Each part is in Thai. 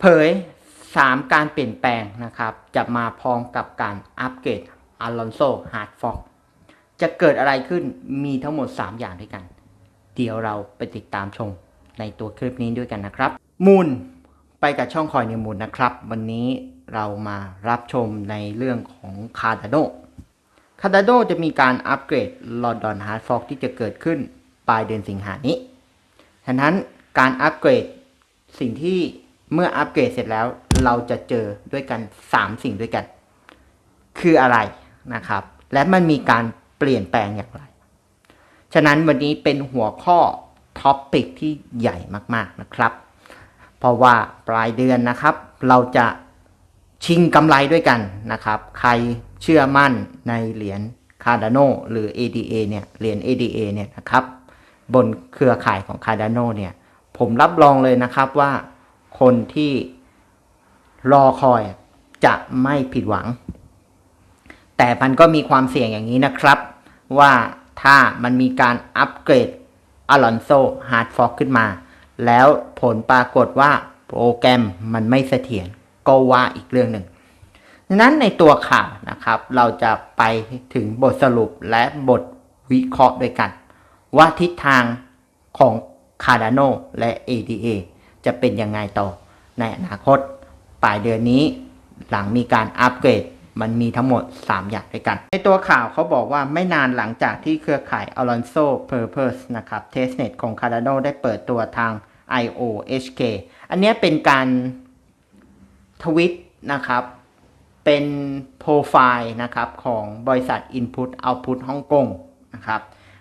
เผย 3 การเปลี่ยนแปลงนะครับ จะมาพร้อมกับการอัปเกรดอลอนโซฮาร์ดฟอกจะเกิดอะไรขึ้นมีทั้งหมด 3 อย่างด้วยกัน เดี๋ยวเราไปติดตามชมในตัวคลิปนี้ด้วยกันนะครับ มูลไปกับช่องคอยในมูลนะครับ วันนี้เรามารับชมในเรื่องของคา r d โ n คา r d โ n จะมีการอัปเกรดลอนดอนฮาร์ดฟอกที่จะเกิดขึ้นปลายเดือนสิงหานี้ ฉะนั้นการอัปเกรดสิ่งที่ เมื่ออัปเกรดเสร็จแล้วเราจะเจอด้วยกัน 3 สิ่งด้วยกัน คืออะไรนะครับ และมันมีการเปลี่ยนแปลงอย่างไร ฉะนั้นวันนี้เป็นหัวข้อท็อปปิกที่ใหญ่มากๆนะครับ เพราะว่าปลายเดือนนะครับ เราจะชิงกำไรด้วยกันนะครับ ใครเชื่อมั่นในเหรียญ Cardano หรือ ADA เนี่ย เหรียญ ADA เนี่ยนะครับ บนเครือข่ายของ Cardano เนี่ย ผมรับรองเลยนะครับว่า คนที่รอคอยจะไม่ผิดหวัง แต่มันก็มีความเสี่ยงอย่างนี้นะครับ ว่าถ้ามันมีการอัปเกรดอลอนโซฮาร์ดฟอกขึ้นมา แล้วผลปรากฏว่าโปรแกรมมันไม่เสถียรก็ว่าอีกเรื่องหนึ่งดังนั้นในตัวข่าวนะครับ เราจะไปถึงบทสรุปและบทวิเคราะห์ด้วยกัน ว่าทิศทางของ Cardano และ ADA จะเป็นยังไงต่อในอนาคต ปลายเดือนนี้หลังมีการอัปเกรดมันมีทั้งหมด 3 อย่างด้วยกัน ในตัวข่าวเขาบอกว่าไม่นานหลังจากที่เครือข่าย Alonso Purpose นะครับ Testnet ของ Cardano ได้เปิดตัวทาง IOHK อันนี้เป็นการทวิตนะครับ เป็นโปรไฟล์นะครับของบริษัท Input Output ฮ่องกงนะครับ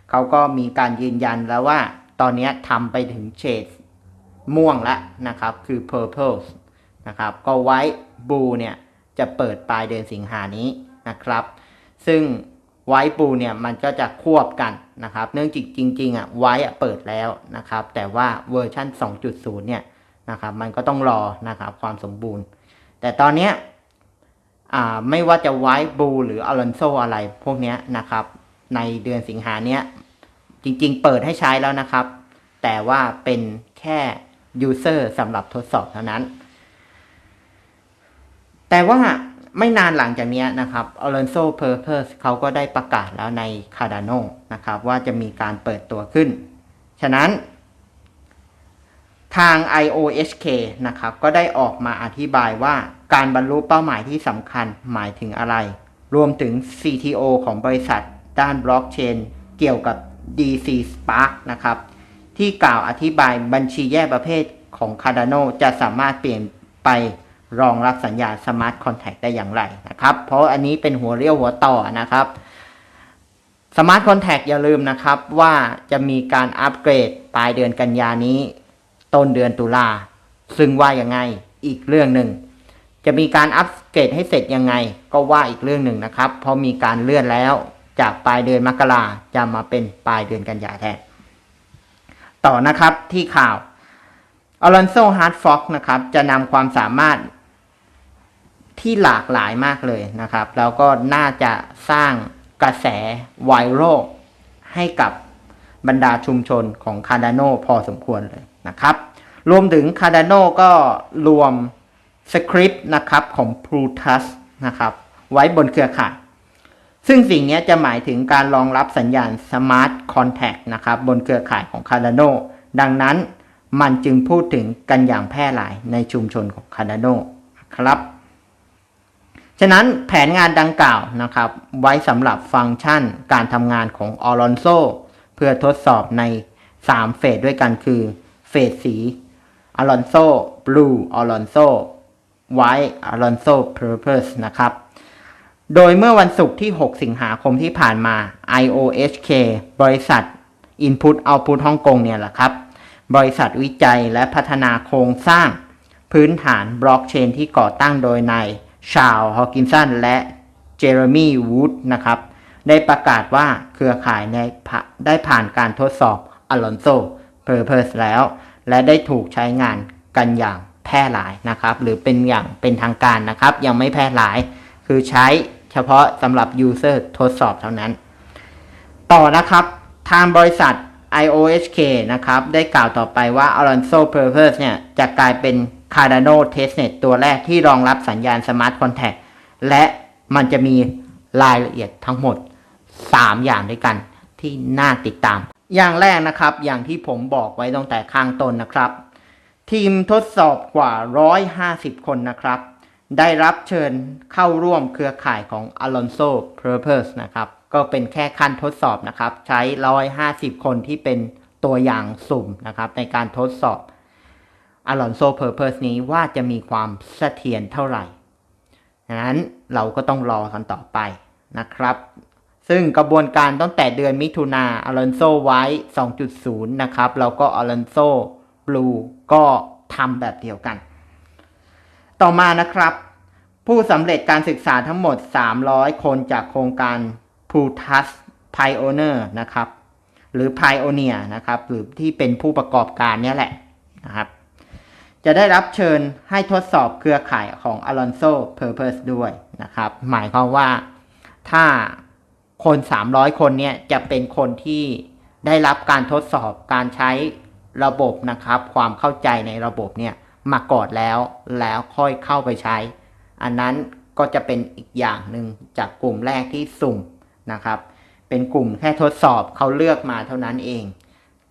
เขาก็มีการยืนยันแล้วว่าตอนนี้ทำไปถึงเฉด ม่วงล้วนะครับ คือ purple นะครับ ก็ไว้บูเนี่ย จะเปิดปลายเดือนสิงหานี้นะครับ ซึ่งไว้บูเนี่ย มันก็จะควบกันนะครับ เนื่องจากจริงๆอะไว้อะเปิดแล้วนะครับ แต่ว่าเวอร์ชัน2.0 เนี่ยนะครับ มันก็ต้องรอนะครับความสมบูรณ์ แต่ตอนเนี้ยไม่ว่าจะไว้บูหรืออลอนโซอะไรพวกเนี้ยนะครับ ในเดือนสิงหาเนี้ยจริงๆเปิดให้ใช้แล้วนะครับ แต่ว่าเป็นแค่ user สำหรับทดสอบเท่านั้น แต่ว่าไม่นานหลังจากนี้นะครับ Alonso Purpose เขาก็ได้ประกาศแล้วใน Cardano นะครับ ว่าจะมีการเปิดตัวขึ้น ฉะนั้นทาง IOHK นะครับ ก็ได้ออกมาอธิบายว่าการบรรลุเป้าหมายที่สำคัญหมายถึงอะไร รวมถึง CTO ของบริษัทด้านบล็อกเชนเกี่ยวกับ DC Spark นะครับ ที่กล่าวอธิบายบัญชีแยกประเภทของ Cardano จะสามารถเปลี่ยนไปรองรับสัญญา Smart Contract ได้อย่างไรนะครับ เพราะอันนี้เป็นหัวเรี่ยวหัวต่อนะครับ Smart Contract อย่าลืมนะครับว่าจะมีการอัปเกรดปลายเดือนกันยานี้ ต้นเดือนตุลา ซึ่งว่ายังไงอีกเรื่องหนึ่ง จะมีการอัปเกรดให้เสร็จยังไง ก็ว่าอีกเรื่องหนึ่งนะครับ เพราะมีการเลื่อนแล้วจากปลายเดือนมกราจะมาเป็นปลายเดือนกันยาแทน ต่อนะครับที่ข่าวอลอนโซฮาร์ดฟ็อกนะครับ จะนำความสามารถที่หลากหลายมากเลยนะครับ แล้วก็น่าจะสร้างกระแสไวรัลให้กับบรรดาชุมชนของ Cardano พอสมควรเลยนะครับ รวมถึง Cardano ก็รวมสคริปต์นะครับของ Plutus นะครับ ไว้บนเครือข่าย ซึ่งสิ่งนี้จะหมายถึงการรองรับสัญญาณ Smart Contact นะครับ บนเครือข่ายของ Cardano ดังนั้นมันจึงพูดถึงกันอย่างแพร่หลายในชุมชนของ Cardano ครับ ฉะนั้นแผนงานดังกล่าวนะครับ ไว้สำหรับฟังก์ชันการทำงานของ Alonso เพื่อทดสอบใน 3 เฟสด้วยกันคือเฟสสี Alonso Blue Alonso White Alonso Purpose นะครับ โดยเมื่อวันศุกร์ที่ 6 สิงหาคมที่ผ่านมา IOHK บริษัท Input Output ฮ่องกงเนี่ยแหละครับ บริษัทวิจัยและพัฒนาโครงสร้าง พื้นฐานบล็อกเชนที่ก่อตั้งโดยนายชาลฮอกินสันและเจอร์มีวูดนะครับ ได้ประกาศว่าเครือข่ายในได้ผ่านการทดสอบ Alonso Purpose แล้ว และได้ถูกใช้งานกันอย่างแพร่หลายนะครับ หรือเป็นอย่างเป็นทางการนะครับ ยังไม่แพร่หลาย คือใช้ เฉพาะสำหรับ User ทดสอบเท่านั้น ต่อนะครับ ทางบริษัท IOHK นะครับ ได้กล่าวต่อไปว่า Alonso Purpose เนี่ย จะกลายเป็น Cardano Testnet ตัวแรกที่รองรับสัญญาณ Smart Contract และมันจะมีรายละเอียดทั้งหมด 3 อย่างด้วยกันที่น่าติดตาม อย่างแรกนะครับ อย่างที่ผมบอกไว้ตั้งแต่ข้างต้นนะครับ ทีมทดสอบกว่า 150 คนนะครับ ได้รับเชิญเข้าร่วมเครือข่ายของ Alonso Purpose นะครับ ก็เป็นแค่ขั้นทดสอบนะครับ ใช้ 150 คนที่เป็นตัวอย่างสุ่มนะครับ ในการทดสอบ Alonso Purpose นี้ว่าจะมีความเสถียรเท่าไหร่ดังนั้นเราก็ต้องรอกันต่อไปนะครับ ซึ่งกระบวนการตั้งแต่เดือนมิถุนาอลอนโซไว้2.0 นะครับ แล้วก็อลอนโซบลูก็ทำแบบเดียวกัน ต่อมานะครับ ผู้สำเร็จการศึกษาทั้งหมด 300 คนจากโครงการ p u t u s Pioneer นะครับ หรือ Pioneer นะครับ หรือที่เป็นผู้ประกอบการเนี่ยแหละนะครับ จะได้รับเชิญให้ทดสอบเครือข่ายของ Alonso Purpose ด้วยนะครับ หมายความว่าถ้าคน 300 คนเนี่ยจะเป็นคนที่ได้รับการทดสอบการใช้ระบบนะครับ ความเข้าใจในระบบเนี่ย มาก่อนแล้ว แล้วค่อยเข้าไปใช้ อันนั้นก็จะเป็นอีกอย่างหนึ่งจากกลุ่มแรกที่สุ่มนะครับ เป็นกลุ่มแค่ทดสอบเขาเลือกมาเท่านั้นเอง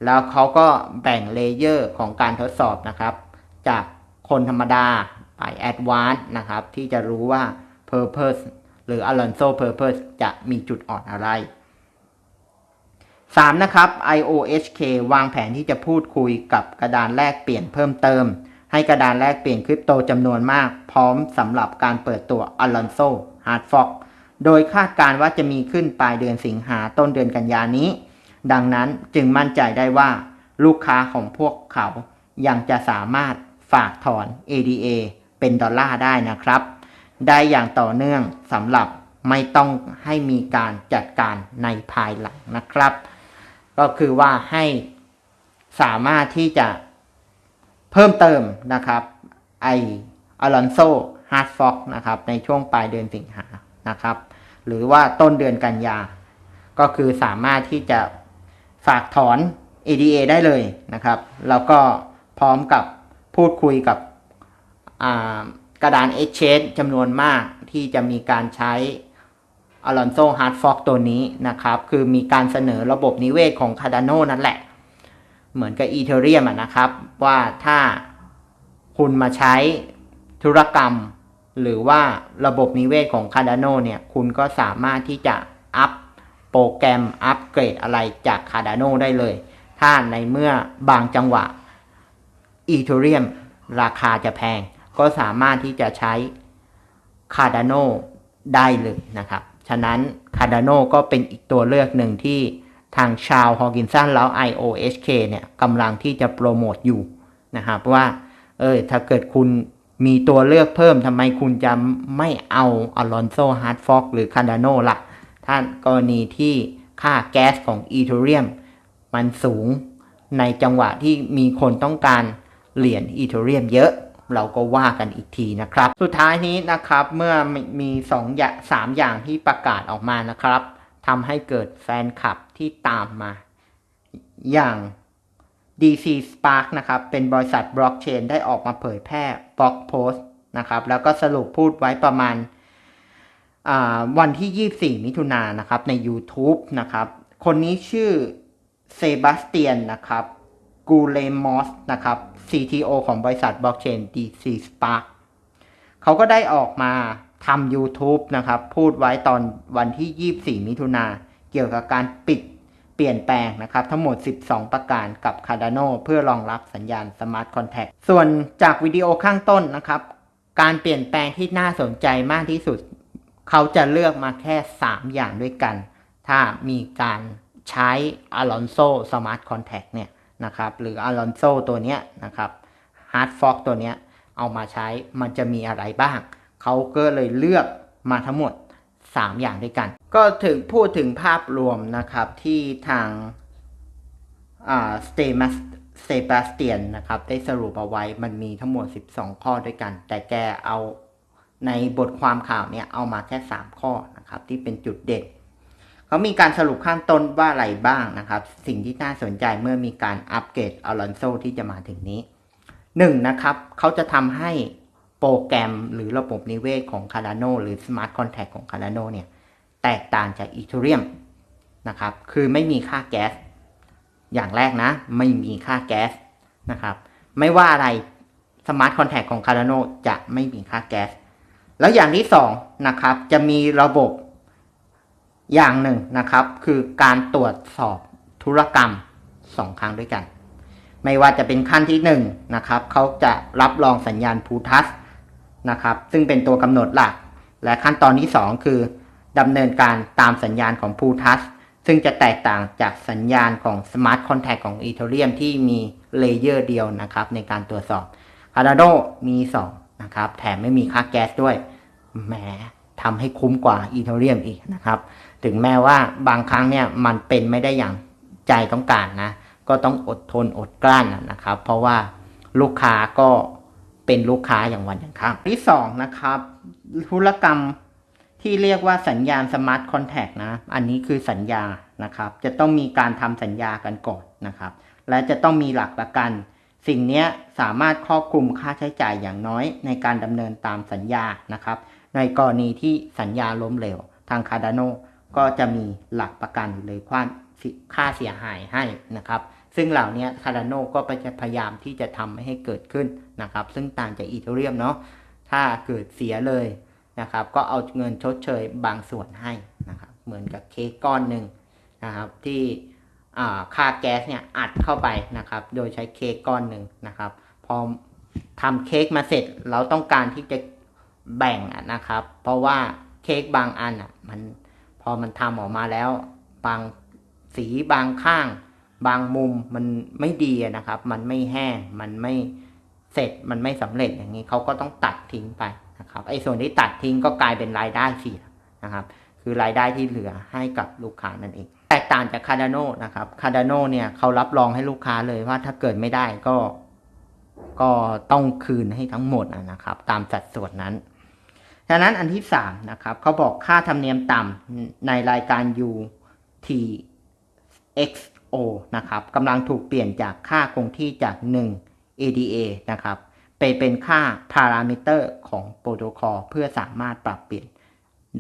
แล้วเขาก็แบ่งเลเยอร์ของการทดสอบนะครับ จากคนธรรมดาไปแอดวานซ์นะครับ ที่จะรู้ว่า Purpose หรือ Alonso Purpose จะมีจุดอ่อนอะไร 3. นะครับ IOHK วางแผนที่จะพูดคุยกับกระดานแลกเปลี่ยนเพิ่มเติม ให้กระดานแลกเปลี่ยนคริปโตจำนวนมาก พร้อมสำหรับการเปิดตัว Alonso Hard Fork โดยคาดการว่าจะมีขึ้นปลายเดือนสิงหาต้นเดือนกันยานี้ ดังนั้นจึงมั่นใจได้ว่าลูกค้าของพวกเขายังจะสามารถฝากถอน ADA เป็นดอลลาร์ได้นะครับ ได้อย่างต่อเนื่องสำหรับไม่ต้องให้มีการจัดการในภายหลังนะครับ ก็คือว่าให้สามารถที่จะ เพิ่มเติมนะครับไออลอนโซฮาร์ดฟ็อกนะครับในช่วงปลายเดือนสิงหานะครับ หรือว่าต้นเดือนกันยา ก็คือสามารถที่จะฝากถอน ADA ได้เลยนะครับ แล้วก็พร้อมกับพูดคุยกับกระดาน Exchange จำนวนมากที่จะมีการใช้ Alonso Hard Fork ตัวนี้นะครับ คือมีการเสนอระบบนิเวศของ Cardano นั่นแหละ เหมือนกับ Ethereum อะนะครับ ว่าถ้าคุณมาใช้ธุรกรรม หรือว่าระบบนิเวศของ Cardano เนี่ยคุณก็สามารถที่จะอัพโปรแกรมอัปเกรดอะไรจาก Cardano ได้เลย ถ้าในเมื่อบางจังหวะ Ethereum ราคาจะแพง ก็สามารถที่จะใช้ Cardano ได้เลยนะครับ ฉะนั้น Cardano ก็เป็นอีกตัวเลือกหนึ่งที่ ทางชาวฮอกินสันแล้ว IOHK เนี่ยกำลังที่จะโปรโมทอยู่นะครับว่าเออถ้าเกิดคุณมีตัวเลือกเพิ่มทำไมคุณจะไม่เอา Alonso Hard Fork หรือ Cardano ละ่ะ ถ้ากรณีที่ค่าแก๊สของ Ethereum มันสูงในจังหวะที่มีคนต้องการเหรียญ Ethereum เยอะเราก็ว่ากันอีกทีนะครับ สุดท้ายนี้นะครับเมื่อมีสองอย่างสามอย่างที่ประกาศออกมานะครับทำให้เกิดแฟนคลับ ที่ตามมา อย่าง DC Spark นะครับ เป็นบริษัทบล็อกเชนได้ออกมาเผยแพร่บล็อกโพสต์นะครับ แล้วก็สรุปพูดไว้ประมาณวันที่ 24 มิถุนายนนะครับ ใน YouTube นะครับ คนนี้ชื่อเซบาสเตียนนะครับกูเลมอสนะครับ CTO ของบริษัทบล็อกเชน DC Spark เขาก็ได้ออกมาทำ YouTube นะครับ พูดไว้ตอนวันที่ 24 มิถุนาเกี่ยวกับการปิด เปลี่ยนแปลงนะครับทั้งหมด 12 ประการกับ Cardano เพื่อรองรับสัญญาณ Smart Contract ส่วนจากวิดีโอข้างต้นนะครับ การเปลี่ยนแปลงที่น่าสนใจมากที่สุด เขาจะเลือกมาแค่ 3 อย่างด้วยกัน ถ้ามีการใช้ Alonso Smart Contract เนี่ยนะครับหรือ Alonso ตัวเนี้ยนะครับ Hard Fork ตัวเนี้ยเอามาใช้มันจะมีอะไรบ้าง เขาก็เลยเลือกมาทั้งหมด 3 อย่างด้วยกัน ก็ถึงพูดถึงภาพรวมนะครับที่ทางสเตมัสเซบาสเตียนนะครับได้สรุปเอาไว้มันมีทั้งหมด 12 ข้อด้วยกัน แต่แกเอาในบทความข่าวเนี่ยเอามาแค่ 3 ข้อนะครับที่เป็นจุดเด่นเขามีการสรุปข้างต้นว่าอะไรบ้างนะครับ สิ่งที่น่าสนใจเมื่อมีการอัปเกรดอลอนโซที่จะมาถึงนี้หนึ่งนะครับเขาจะทำให้ โปรแกรมหรือระบบนิเวศของ Cardano หรือ Smart Contract ของ Cardano เนี่ย แตกต่างจาก Ethereum นะครับ คือไม่มีค่าแก๊ส อย่างแรกนะ ไม่มีค่าแก๊สนะครับ ไม่ว่าอะไร Smart Contract ของ Cardano จะไม่มีค่าแก๊ส แล้วอย่างที่สองนะครับ จะมีระบบอย่างหนึ่งนะครับ คือการตรวจสอบธุรกรรมสองครั้งด้วยกันไม่ว่าจะเป็นขั้นที่หนึ่งนะครับเขาจะรับรองสัญญาณพูทัส นะครับ ซึ่งเป็นตัวกำหนดหลัก และขั้นตอนที่สองคือดำเนินการตามสัญญาณของพูทัสซึ่งจะแตกต่างจากสัญญาณของ Smart Contact ของ Ethereum ที่มีเลเยอร์เดียวนะครับ ในการตรวจสอบ Cardano มี 2 นะครับ แถมไม่มีค่าแก๊สด้วย แหมทำให้คุ้มกว่า Ethereum อีกนะครับ ถึงแม้ว่าบางครั้งเนี่ยมันเป็นไม่ได้อย่างใจต้องการนะ ก็ต้องอดทนอดกลั้นนะครับ เพราะว่าลูกค้าก็ เป็นลูกค้าอย่างวันอย่างค่ำที่สองนะครับธุรกรรมที่เรียกว่าสัญญาณ Smart Contract นะ อันนี้คือสัญญานะครับ จะต้องมีการทำสัญญากันก่อนนะครับ และจะต้องมีหลักประกัน สิ่งนี้สามารถครอบคลุมค่าใช้จ่ายอย่างน้อย ในการดำเนินตามสัญญานะครับ ในกรณีที่สัญญาล้มเหลว ทาง Cardano ก็จะมีหลักประกันหรือค่าเสียหายให้นะครับ ซึ่งเหล่านี้ Cardano ก็พยายามที่จะทำไม่ให้เกิดขึ้นนะครับ ซึ่งต่างจาก Ethereum เนาะถ้าเกิดเสียเลยนะครับ ก็เอาเงินชดเชยบางส่วนให้นะครับ เหมือนกับเค้กก้อนหนึ่งนะครับที่ค่าแก๊สเนี่ยอัดเข้าไปนะครับ โดยใช้เค้กก้อนหนึ่งนะครับ พอทำเค้กมาเสร็จเราต้องการที่จะแบ่งนะครับ เพราะว่าเค้กบางอันอะมันพอมันทำออกมาแล้ว บางสีบางข้าง บางมุมมันไม่ดีนะครับ มันไม่แห้ง มันไม่เสร็จ มันไม่สำเร็จอย่างนี้เขาก็ต้องตัดทิ้งไปนะครับ ไอ้ส่วนที่ตัดทิ้งก็กลายเป็นรายได้เสียนะครับ คือรายได้ที่เหลือให้กับลูกค้านั่นเอง แตกต่างจาก Cardano นะครับ Cardano เนี่ยเขารับรองให้ลูกค้าเลยว่าถ้าเกิดไม่ได้ก็ ก็ต้องคืนให้ทั้งหมดนะครับ ตามสัดส่วนนั้นฉะนั้นอันที่3นะครับเขาบอกค่าธรรมเนียมต่ำในรายการ u t x O นะครับกำลังถูกเปลี่ยนจากค่าคงที่จาก 1 ADA นะครับไปเป็นค่าพารามิเตอร์ของโปรโตคอลเพื่อสามารถปรับเปลี่ยน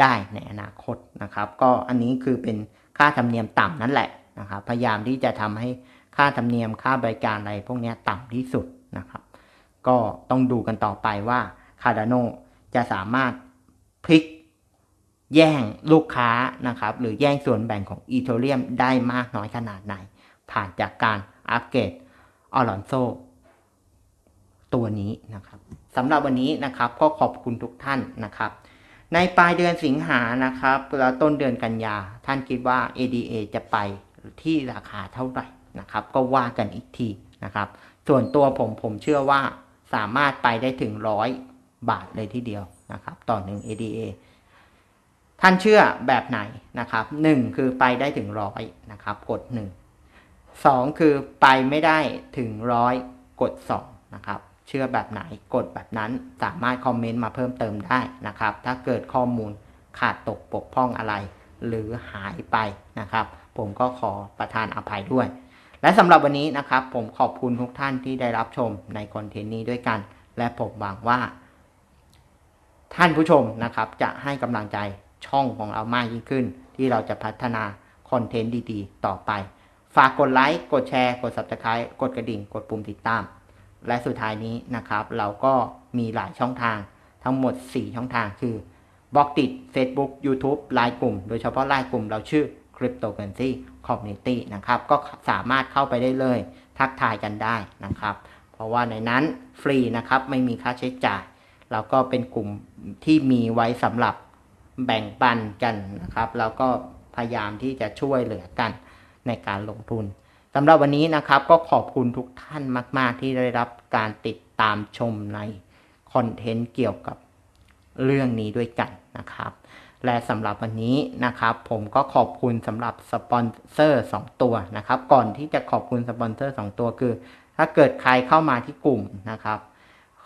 ได้ในอนาคตนะครับ ก็อันนี้คือเป็นค่าธรรมเนียมต่ำนั่นแหละนะครับ พยายามที่จะทำให้ค่าธรรมเนียมค่าบริการอะไรพวกนี้ต่ำที่สุดนะครับ ก็ต้องดูกันต่อไปว่า Cardano จะสามารถพลิก แย่งลูกค้านะครับ หรือแย่งส่วนแบ่งของอีเทเรียมได้มากน้อยขนาดไหน ผ่านจากการอัปเกรดออลอนโซตัวนี้นะครับสำหรับวันนี้นะครับก็ขอบคุณทุกท่านนะครับ ในปลายเดือนสิงหานะครับแล้วต้นเดือนกันยาท่านคิดว่า ADA จะไปที่ราคาเท่าไหร่นะครับ ก็ว่ากันอีกทีนะครับ ส่วนตัวผมผมเชื่อว่าสามารถไปได้ถึงร้อยบาทเลยทีเดียวนะครับ ต่อหนึ่ง ADA ท่านเชื่อแบบไหนนะครับหนึ่งคือไปได้ถึงร้อยนะครับ กดหนึ่งสองคือไปไม่ได้ถึงร้อยกดสองนะครับเชื่อแบบไหนกดแบบนั้นสามารถคอมเมนต์มาเพิ่มเติมได้นะครับ ถ้าเกิดข้อมูลขาดตกปกพ้องอะไร หรือหายไปนะครับ ผมก็ขอประทานอภัยด้วย และสำหรับวันนี้นะครับ ผมขอบคุณทุกท่านที่ได้รับชมในคอนเทนต์นี้ด้วยกัน และผมหวังว่า ท่านผู้ชมนะครับ จะให้กำลังใจ ช่องของเรามากยิ่งขึ้น ที่เราจะพัฒนาคอนเทนต์ดีๆ ต่อไป ฝากกดไลค์กดแชร์ กด Subscribe กดกระดิ่ง กดปุ่มติดตาม และสุดท้ายนี้นะครับ เราก็มีหลายช่องทางทั้งหมด 4 ช่องทางคือบล็อกติด Facebook YouTube ไลน์กลุ่ม โดยเฉพาะไลน์กลุ่มเราชื่อ Cryptocurrency Community นะครับ ก็สามารถเข้าไปได้เลย ทักทายกันได้นะครับ เพราะว่าในนั้นฟรีนะครับ ไม่มีค่าใช้จ่าย แล้วก็เป็นกลุ่มที่มีไว้สำหรับ แบ่งปันกันนะครับแล้วก็พยายามที่จะช่วยเหลือกันในการลงทุนสำหรับวันนี้นะครับก็ขอบคุณทุกท่านมาก ๆ ที่ได้รับการติดตามชมในคอนเทนต์เกี่ยวกับเรื่องนี้ด้วยกันนะครับ และสำหรับวันนี้นะครับ ผมก็ขอบคุณสำหรับสปอนเซอร์ 2 ตัวนะครับ ก่อนที่จะขอบคุณสปอนเซอร์ 2 ตัวคือ ถ้าเกิดใครเข้ามาที่กลุ่มนะครับ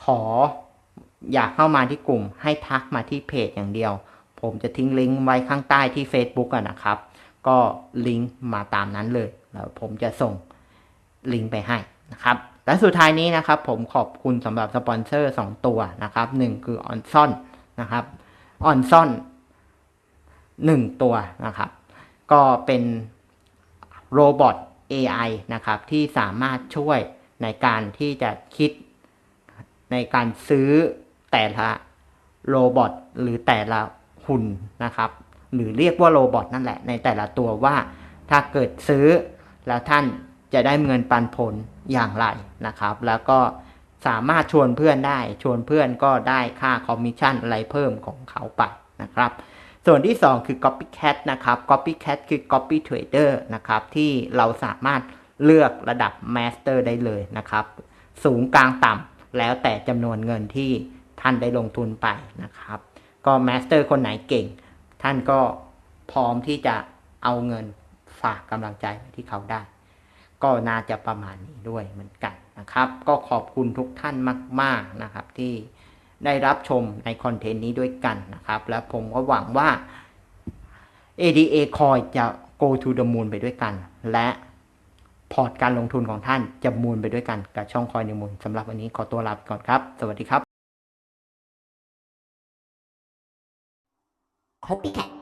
ขออยากเข้ามาที่กลุ่มให้ทักมาที่เพจอย่างเดียว ผมจะทิ้งลิงก์ไว้ข้างใต้ที่ Facebook อะนะครับ ก็ลิงก์มาตามนั้นเลย แล้วผมจะส่งลิงก์ไปให้นะครับ และสุดท้ายนี้นะครับ ผมขอบคุณสำหรับสปอนเซอร์ 2 ตัวนะครับหนึ่งคือออนซอนนะครับออนซอนหนึ่งตัวนะครับ ก็เป็นโรบอท AI นะครับ ที่สามารถช่วยในการที่จะคิดในการซื้อแต่ละโรบอทหรือแต่ละ หุ่นนะครับ หรือเรียกว่าโรบอทนั่นแหละในแต่ละตัวว่า ถ้าเกิดซื้อแล้วท่านจะได้เงินปันผลอย่างไรนะครับ แล้วก็สามารถชวนเพื่อนได้ ชวนเพื่อนก็ได้ค่าคอมมิชชั่นอะไรเพิ่มของเขาไปนะครับ ส่วนที่ 2 คือ copycat นะครับ copycat คือ copy trader นะครับที่เราสามารถเลือกระดับ master ได้เลยนะครับ สูงกลางต่ำแล้วแต่จำนวนเงินที่ท่านได้ลงทุนไปนะครับ ก็ master คนไหนเก่ง ท่านก็พร้อมที่จะเอาเงินฝากกำลังใจไว้ที่เขาได้ ก็น่าจะประมาณนี้ด้วยเหมือนกันนะครับ ก็ขอบคุณทุกท่านมาก ๆนะครับ ที่ได้รับชมในคอนเทนต์นี้ด้วยกันนะครับ และผมก็หวังว่า ADA Coin จะ go to the moon ไปด้วยกัน และพอร์ตการลงทุนของท่านจะมูลไปด้วยกันกับช่องคอยในมูลสำหรับวันนี้ขอตัวลาไปก่อนครับ สวัสดีครับ Copycat